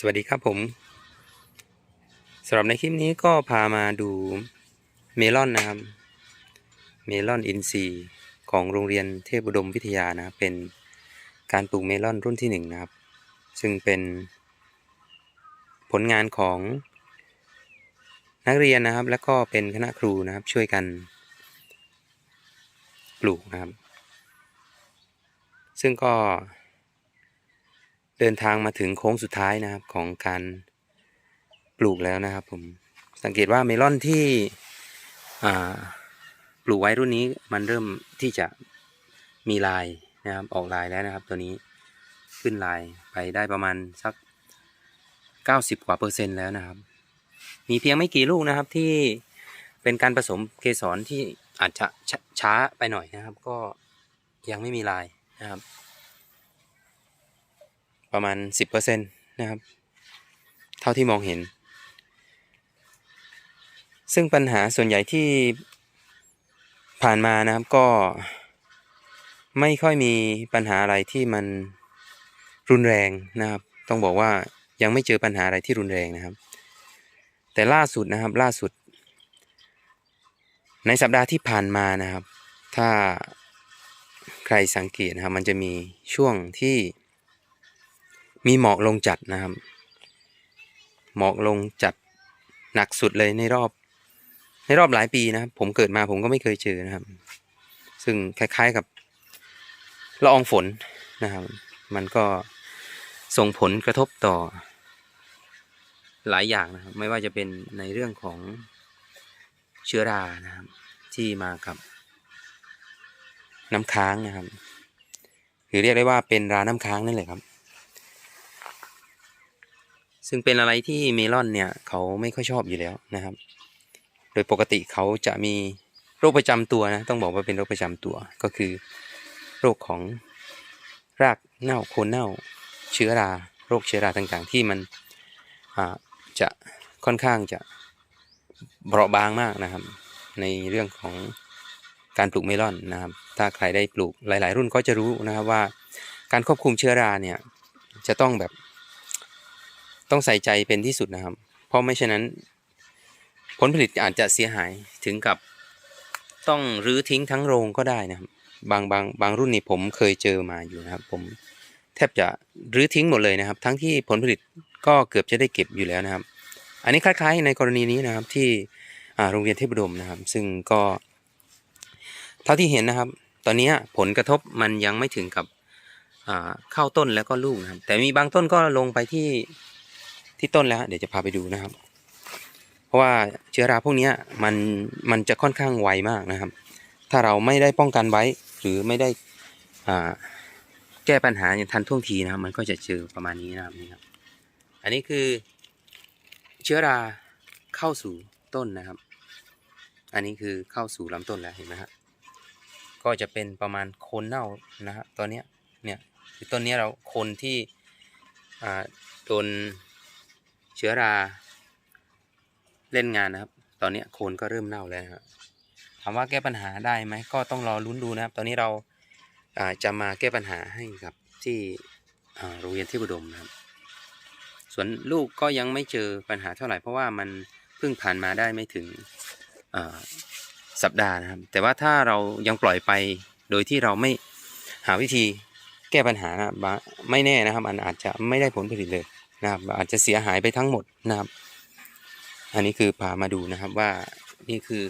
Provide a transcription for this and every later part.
สวัสดีครับผมสำหรับในคลิปนี้ก็พามาดูเมลอนนะครับ เมลอนอินซีย์ของโรงเรียนเทพบุดมวิทยานะครับเป็นการปลูกเมลอนรุ่นที่หนึ่งนะครับ ซึ่งเป็นผลงานของนักเรียนนะครับ และก็เป็นคณะครูนะครับช่วยกันปลูกนะครับ ซึ่งก็ เดินทางมาถึงโค้งสุดท้ายนะครับของการปลูกแล้วนะครับ ผมสังเกตว่าเมลอนที่ปลูกไว้รุ่นนี้มันเริ่มที่จะมีลายนะครับออกลายแล้วนะครับ ตัวนี้ขึ้นลายไปได้ประมาณสัก 90 กว่าเปอร์เซ็นต์แล้วนะครับ มีเพียงไม่กี่ลูกนะครับที่เป็นการผสมเกสรที่อาจจะชช้าไปหน่อยนะครับ ก็ยังไม่มีลายนะครับ ประมาณ 10%นะครับ เท่าที่มองเห็น ซึ่งปัญหาส่วนใหญ่ที่ผ่านมานะครับก็ ไม่ค่อยมีปัญหาอะไรที่มันรุนแรงนะครับ ต้องบอกว่ายังไม่เจอปัญหาอะไรที่รุนแรงนะครับ แต่ล่าสุดนะครับล่าสุด ในสัปดาห์ที่ผ่านมานะครับ ถ้าใครสังเกตนะครับมันจะมีช่วงที่ มีหมอกลงจัดนะครับ หมอกลงจัดหนักสุดเลยในรอบ ในรอบหลายปีนะครับ ผมเกิดมาผมก็ไม่เคยเจอนะครับ ซึ่งคล้ายๆกับละอองฝนนะครับ มันก็ส่งผลกระทบต่อ หลายอย่างนะครับ ไม่ว่าจะเป็นในเรื่องของเชื้อรานะครับ ที่มากับ น้ำค้างนะครับหรือเรียกได้ว่าเป็นราน้ำค้างนั่นแหละครับ ซึ่งเป็นอะไรที่เมลอนเนี่ยเขาไม่ค่อยชอบอยู่แล้วนะครับ โดยปกติเขาจะมีโรคประจำตัวนะต้องบอกว่าเป็นโรคประจำตัวก็คือ โรคของรากเน่าโคนเน่าเชื้อรา โรคเชื้อราต่างๆ ที่มันจะค่อนข้างจะเบาบางมากนะครับ ในเรื่องของการปลูกเมลอนนะครับ ถ้าใครได้ปลูกหลาย ๆ รุ่นก็จะรู้นะครับว่า การควบคุมเชื้อราเนี่ยจะต้องแบบ ต้องใส่ใจเป็นที่สุดนะครับ เพราะไม่เช่นนั้น ผลผลิตอาจจะเสียหายถึงกับต้องรื้อทิ้งทั้งโรงก็ได้นะครับ บางบางบางรุ่นนี่ผมเคยเจอมาอยู่นะครับ ผมแทบจะรื้อทิ้งหมดเลยนะครับ ทั้งที่ผลผลิตก็เกือบจะได้เก็บอยู่แล้วนะครับ อันนี้คล้ายๆ ในกรณีนี้นะครับที่โรงเรียนเทพบดมนะครับ ซึ่งก็เท่าที่เห็นนะครับ ตอนนี้ผลกระทบมันยังไม่ถึงกับเข้าต้นแล้วก็ลูกนะครับ แต่มีบางต้นก็ลงไปที่ ที่ต้นแล้ว เดี๋ยวจะพาไปดูนะครับ เพราะว่าเชื้อราพวกนี้มันมันจะค่อนข้างไวมากนะครับ ถ้าเราไม่ได้ป้องกันไว้ หรือไม่ได้แก้ปัญหาอย่างทันท่วงทีนะครับ มันก็จะเจอประมาณนี้นะครับนี่ครับ อันนี้คือ เชื้อราเข้าสู่ต้นนะครับ อันนี้คือเข้าสู่ลำต้นแล้วเห็นไหมครับก็จะเป็นประมาณโคนเน่านะฮะตอนเนี้ยเนี่ยคือต้นเนี้ยเราโคนที่อ่าโดน เชื้อรา เล่นงานนะครับ ตอนนี้โคนก็เริ่มเน่าแล้วครับถามว่าแก้ปัญหาได้ไหมก็ต้องรอลุ้นดูนะครับ ตอนนี้เราาจะมาแก้ปัญหาให้กับที่โรงเรียนที่บุดมนะครับ ส่วนลูกก็ยังไม่เจอปัญหาเท่าไหร่เพราะว่ามันเพิ่งผ่านมาได้ไม่ถึงสัปดาห์นะครับ แต่ว่าถ้าเรายังปล่อยไปโดยที่เราไม่หาวิธีแก้ปัญหานะบะไม่แน่นะครับมันอาจจะไม่ได้ผลผลิตเลย นะครับอาจจะเสียหายไปทั้งหมดนะครับ อันนี้คือพามาดูนะครับว่านี่คือ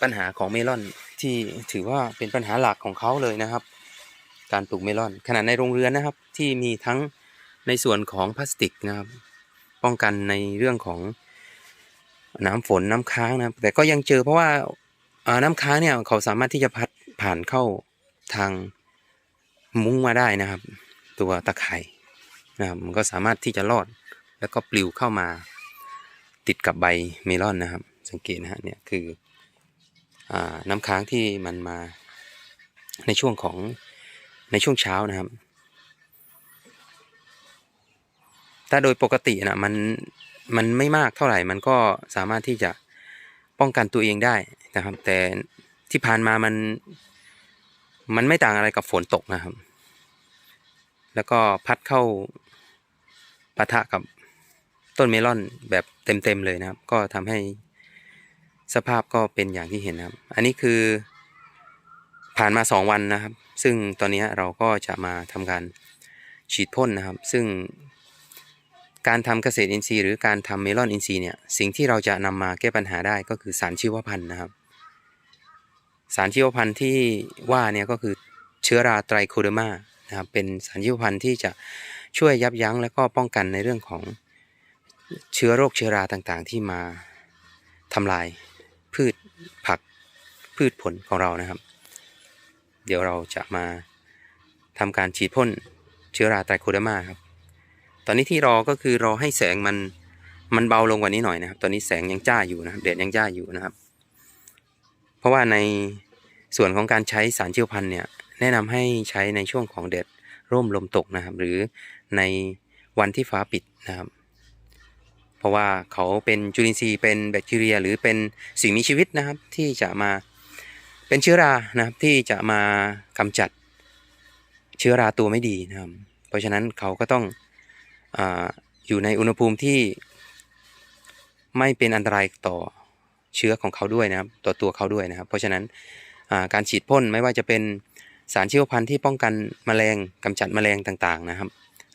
ปัญหาของเมลอนที่ถือว่าเป็นปัญหาหลักของเขาเลยนะครับ การปลูกเมลอนขนาดในโรงเรือนนะครับ ที่มีทั้งในส่วนของพลาสติกนะครับ ป้องกันในเรื่องของน้ำฝนน้ำค้างนะครับ แต่ก็ยังเจอเพราะว่าน้ำค้างเนี่ยเขาสามารถที่จะพัดผ่านเข้าทางมุ้งมาได้นะครับ ตัวตะไคร่ นะครับมันก็สามารถที่จะรอดแล้วก็ปลิวเข้ามาติดกับใบเมลอนนะครับ สังเกตนะฮะเนี่ยคืออน้ำค้างที่มันมาในช่วงของในช่วงเช้านะครับ ถ้าโดยปกตินะมันมันไม่มากเท่าไหร่ มันก็สามารถที่จะป้องกันตัวเองได้นะครับ แต่ที่ผ่านมามันมันไม่ต่างอะไรกับฝนตกนะครับ แล้วก็พัดเข้า ปะทะกับต้นเมลอนแบบเต็มๆเลยนะครับ ก็ทำให้สภาพก็เป็นอย่างที่เห็นนะครับ อันนี้คือผ่านมา 2 วันนะครับ ซึ่งตอนนี้เราก็จะมาทำการฉีดพ่นนะครับ ซึ่งการทำเกษตรอินทรีย์หรือการทำเมลอนอินทรีย์เนี่ย สิ่งที่เราจะนำมาแก้ปัญหาได้ก็คือสารชีวพันธุ์นะครับ สารชีวพันธุ์ที่ว่าเนี่ยก็คือเชื้อราไตรโคเดอร์มานะครับ เป็นสารชีวพันธุ์ที่จะ ช่วยยับยั้งและก็ป้องกันในเรื่องของเชื้อโรคเชื้อราต่างๆ ที่มาทำลายพืชผักพืชผลของเรานะครับ เดี๋ยวเราจะมาทำการฉีดพ่นเชื้อราไตรโคเดอร์มาครับ ตอนนี้ที่รอก็คือรอให้แสงมันมันเบาลงกว่านี้หน่อยนะครับ ตอนนี้แสงยังจ้าอยู่นะครับแดดยังจ้าอยู่นะครับ เพราะว่าในส่วนของการใช้สารชีวพันธุ์เนี่ยแนะนำให้ใช้ในช่วงของแดดร่มลมตกนะครับ หรือ ในวันที่ฟ้าปิดนะครับ เพราะว่าเขาเป็นจุลินทรีย์เป็นแบคทีเรีย หรือเป็นสิ่งมีชีวิตนะครับ ที่จะมาเป็นเชื้อรานะครับที่จะมากำจัดเชื้อราตัวไม่ดีนะครับ เพราะฉะนั้นเขาก็ต้องออยู่ในอุณหภูมิที่ไม่เป็นอันตรายต่อเชื้อของเขาด้วยนะครับ ต่อตัวเขาด้วยนะครับ เพราะฉะนั้นการฉีดพ่นไม่ว่าจะเป็นสารชีวพันธุ์ที่ป้องกันแมลงกำจัดแมลงต่างๆนะครับ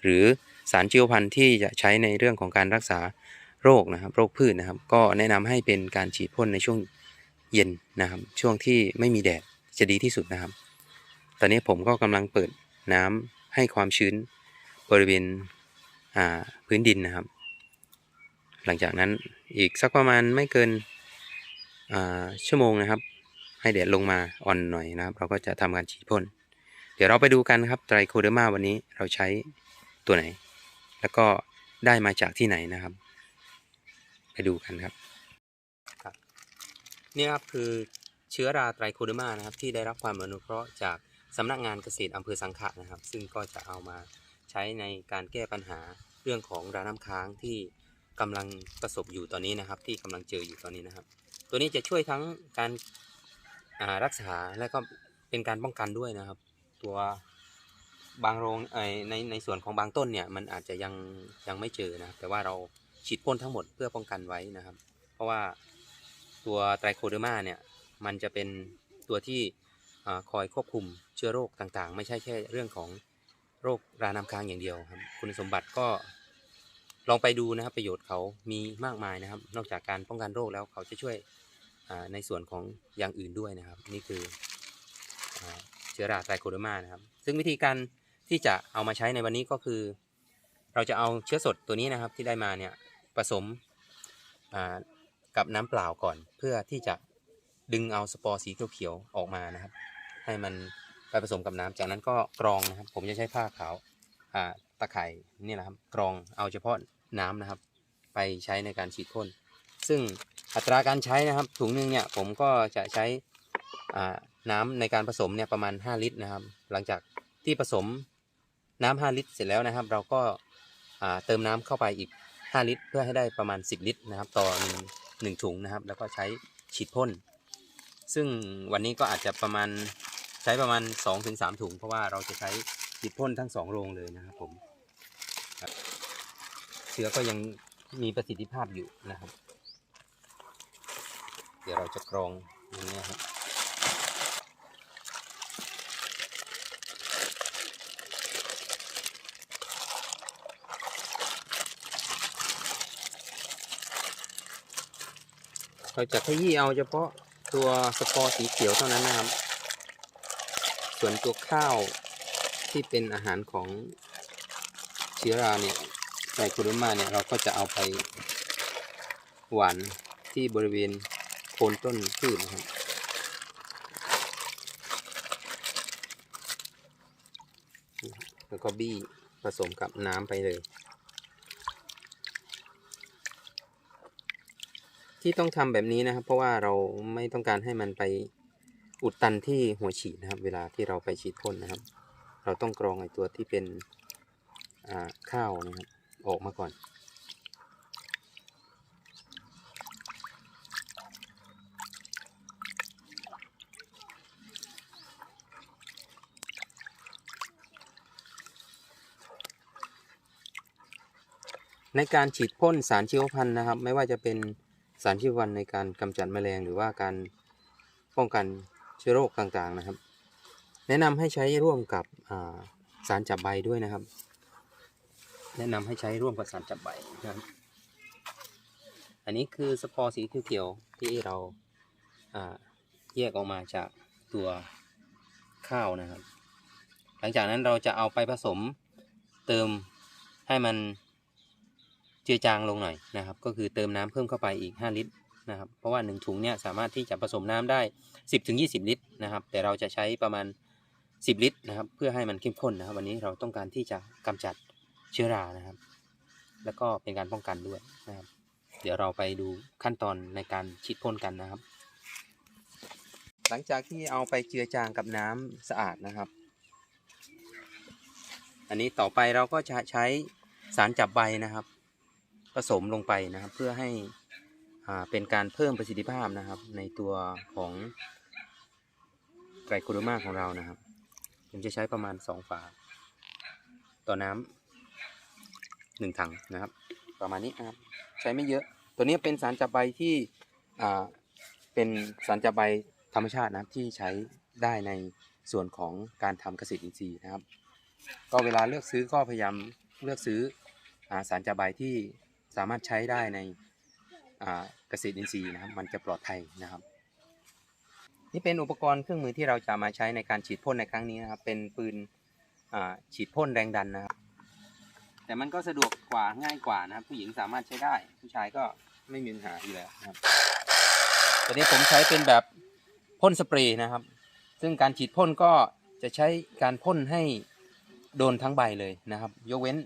หรือสารชีวพันธุ์ที่จะใช้ในเรื่องของการรักษาโรคนะครับ โรคพืชนะครับ ก็แนะนำให้เป็นการฉีดพ่นในช่วงเย็นนะครับ ช่วงที่ไม่มีแดดจะดีที่สุดนะครับ ตอนนี้ผมก็กำลังเปิดน้ำให้ความชื้นบริเวณพื้นดินนะครับ หลังจากนั้นอีกสักประมาณไม่เกินชั่วโมงนะครับ ให้แดดลงมาอ่อนหน่อยนะครับ เราก็จะทำการฉีดพ่นเดี๋ยวเราไปดูกันครับไตรโคเดอร์มาวันนี้เราใช้ ตัวไหน แล้วก็ได้มาจากที่ไหนนะครับ ไปดูกันครับครับนี่ครับคือเชื้อราไตรโคเดมานะครับ ที่ได้รับความอนุเคราะห์จากสำนักงานเกษตรอำเภอสังขะนะครับ ซึ่งก็จะเอามาใช้ในการแก้ปัญหาเรื่องของราน้ำค้างที่กำลังประสบอยู่ตอนนี้นะครับ ที่กำลังเจออยู่ตอนนี้นะครับ ตัวนี้จะช่วยทั้งการารักษาและก็เป็นการป้องกันด้วยนะครับ ตัว บางโรงในในส่วนของบางต้นเนี่ยมันอาจจะยังยังไม่เจอนะครับแต่ว่าเราฉีดพ่นทั้งหมดเพื่อป้องกันไว้นะครับ เพราะว่าตัวไตรโคเดอร์มาเนี่ยมันจะเป็นตัวที่อคอยควบคุมเชื้อโรคต่างๆ ไม่ใช่แค่เรื่องของโรคราน้ำค้างอย่างเดียวครับ คุณสมบัติก็ลองไปดูนะครับประโยชน์เขามีมากมายนะครับ นอกจากการป้องกันโรคแล้วเขาจะช่วยในส่วนของอย่างอื่นด้วยนะครับ นี่คือเชื้อราไตรโคเดอร์มานะครับ ซึ่งวิธีการ ที่จะเอามาใช้ในวันนี้ก็คือ เราจะเอาเชื้อสดตัวนี้นะครับที่ได้มาเนี่ยผสมกับน้ำเปล่าก่อน เพื่อที่จะดึงเอาสปอร์สีเขียวๆออกมานะครับ ให้มันไปผสมกับน้ำจากนั้นก็กรองนะครับ ผมจะใช้ผ้าขาวาตะไคร่นี่นะครับ กรองเอาเฉพาะน้ำนะครับ ไปใช้ในการฉีดพ่นซึ่งอัตราการใช้นะครับถุงหนึงเนี่ยผมก็จะใช้น้ำในการผสมเนี่ยประมาณ 5 ลิตรนะครับ หลังจากที่ผสม น้ำ5ลิตร เสร็จแล้วนะครับ เราก็เติมน้ำเข้าไปอีก 5 ลิตร เพื่อให้ได้ประมาณ 10 ลิตรนะครับ ต่อหนึ่งหนึ่งถุงนะครับ แล้วก็ใช้ฉีดพ่น ซึ่งวันนี้ก็อาจจะประมาณใช้ประมาณ 2-3 ถุง เพราะว่าเราจะใช้ฉีดพ่นทั้ง 2 โรงเลยนะครับผมเชื้อก็ยังมีประสิทธิภาพอยู่นะครับ เดี๋ยวเราจะกรองอย่างนี้ครับ เราจะขยี้เอาเฉพาะตัวสปอร์สีเขียวเท่านั้นนะครับ ส่วนตัวข้าวที่เป็นอาหารของเชื้อราเนี่ยไตรโคเดมาเนี่ยเราก็จะเอาไปหวานที่บริเวณโคนต้นพืชนะครับแล้วก็บี้ผสมกับน้ำไปเลย ที่ต้องทำแบบนี้นะครับ เพราะว่าเราไม่ต้องการให้มันไปอุดตันที่หัวฉีดนะครับ เวลาที่เราไปฉีดพ่นนะครับ เราต้องกรองไอ้ตัวที่เป็นข้าวนะครับออกมาก่อน ในการฉีดพ่นสารชีวพันธุ์นะครับ ไม่ว่าจะเป็น สารชีวันในการกำจัดแมลงหรือว่าการป้องกันเชื้อโรคต่างๆนะครับ แนะนำให้ใช้ร่วมกับาสารจับใบด้วยนะครับ แนะนำให้ใช้ร่วมกับสารจับใบนะครับ อันนี้คือสปอร์สีเขียวๆที่เราาแยกออกมาจากตัวข้าวนะครับ หลังจากนั้นเราจะเอาไปผสมเติมให้มัน เจือจางลงหน่อยนะครับ ก็คือเติมน้ำเพิ่มเข้าไปอีก 5 ลิตรนะครับ เพราะว่า 1 ถุงเนี่ยสามารถที่จะผสมน้ำได้ 10-20 ลิตรนะครับ แต่เราจะใช้ประมาณ 10 ลิตรนะครับ เพื่อให้มันเข้มข้นนะครับ วันนี้เราต้องการที่จะกำจัดเชื้อรานะครับ แล้วก็เป็นการป้องกันด้วยนะครับ เดี๋ยวเราไปดูขั้นตอนในการฉีดพ่นกันนะครับ หลังจากที่เอาไปเจือจางกับน้ำสะอาดนะครับ อันนี้ต่อไปเราก็จะใช้สารจับใบนะครับ ผสมลงไปนะครับ เพื่อให้อ่าเป็นการเพิ่มประสิทธิภาพนะครับ ในตัวของไตรโคโดมาของเรานะครับ ผมจะใช้ประมาณ 2 ฝา ต่อน้ำหนึ่งถังนะครับ ประมาณนี้นะครับ ใช้ไม่เยอะ ตัวนี้เป็นสารจับใบที่อ่าเป็นสารจับใบธรรมชาตินะครับที่ใช้ได้ในส่วนของการทำเกษตรอินทรีย์นะครับ ก็เวลาเลือกซื้อก็พยายามเลือกซื้ออาสารจับใบที่ สามารถใช้ได้ในเกษตรอินทรีย์นะครับ มันจะปลอดภัยนะครับ นี่เป็นอุปกรณ์เครื่องมือที่เราจะมาใช้ในการฉีดพ่นในครั้งนี้นะครับ เป็นปืนฉีดพ่นแรงดันนะครับ แต่มันก็สะดวกกว่าง่ายกว่านะครับ ผู้หญิงสามารถใช้ได้ ผู้ชายก็ไม่มีปัญหาอยู่แล้วนะครับตอนนี้ผมใช้เป็นแบบพ่นสเปรย์นะครับ ซึ่งการฉีดพ่นก็จะใช้การพ่นให้โดนทั้งใบเลยนะครับ ยกเว้น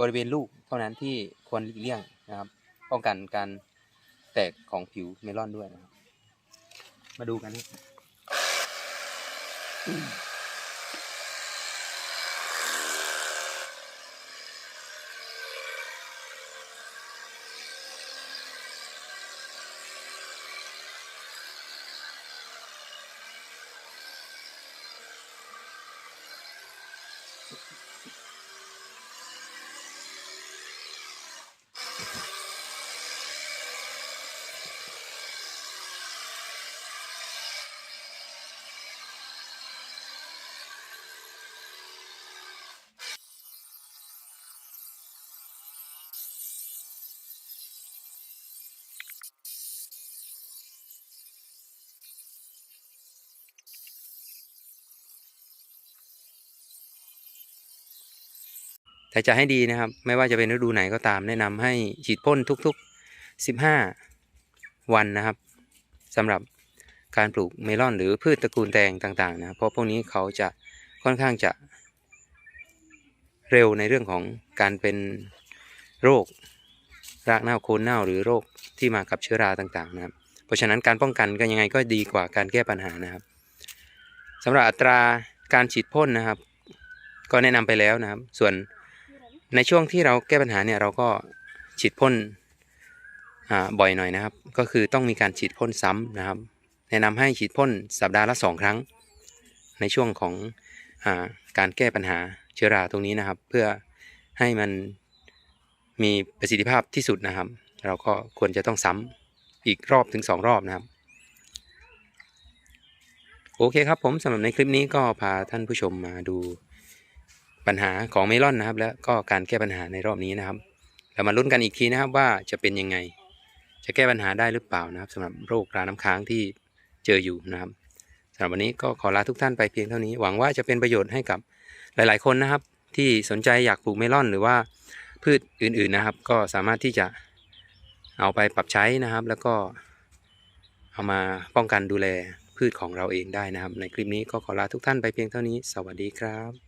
บริเวณลูกเท่านั้นที่ควรหลีกเลี่ยง นะครับ ป้องกันการแตกของผิวเมลอนด้วยนะครับ มาดูกันค รับถ้าจะให้ดีนะครับ ไม่ว่าจะเป็นฤดูไหนก็ตามแนะนำให้ฉีดพ่นทุกๆ 15 วันนะครับสำหรับการปลูกเมลอนหรือพืชตระกูลแตงต่างๆนะเพราะพวกนี้เขาจะค่อนข้างจะเร็วในเรื่องของการเป็นโรครากเน่าโคนเน่าหรือโรคที่มากับเชื้อราต่างๆนะครับ เพราะฉะนั้นการป้องกันก็ยังไงก็ดีกว่าการแก้ปัญหานะครับสำหรับอัตราการฉีดพ่นนะครับ ก็แนะนำไปแล้วนะครับ ส่วน ในช่วงที่เราแก้ปัญหาเนี่ยเราก็ฉีดพ่นบ่อยหน่อยนะครับ ก็คือต้องมีการฉีดพ่นซ้ำนะครับ แนะนำให้ฉีดพ่นสัปดาห์ละสองครั้ง ในช่วงของอาการแก้ปัญหาเชื้อราตรงนี้นะครับ เพื่อให้มันมีประสิทธิภาพที่สุดนะครับ เราก็ควรจะต้องซ้ำอีกรอบถึงสองรอบนะครับ โอเคครับผมสำหรับในคลิปนี้ก็พาท่านผู้ชมมาดู ปัญหาของเมลอนนะครับ แล้วก็การแก้ปัญหาในรอบนี้นะครับ เรามาลุ้นกันอีกทีนะครับว่าจะเป็นยังไง จะแก้ปัญหาได้หรือเปล่านะครับสำหรับโรคราน้ำค้างที่เจออยู่นะครับสำหรับวันนี้ก็ขอลาทุกท่านไปเพียงเท่านี้ หวังว่าจะเป็นประโยชน์ให้กับหลาย ๆ คนนะครับ ที่สนใจอยากปลูกเมลอนหรือว่าพืชอื่น ๆนะครับ ก็สามารถที่จะเอาไปปรับใช้นะครับ แล้วก็เอามาป้องกันดูแลพืชของเราเองได้นะครับ ในคลิปนี้ก็ขอลาทุกท่านไปเพียงเท่านี้ สวัสดีครับ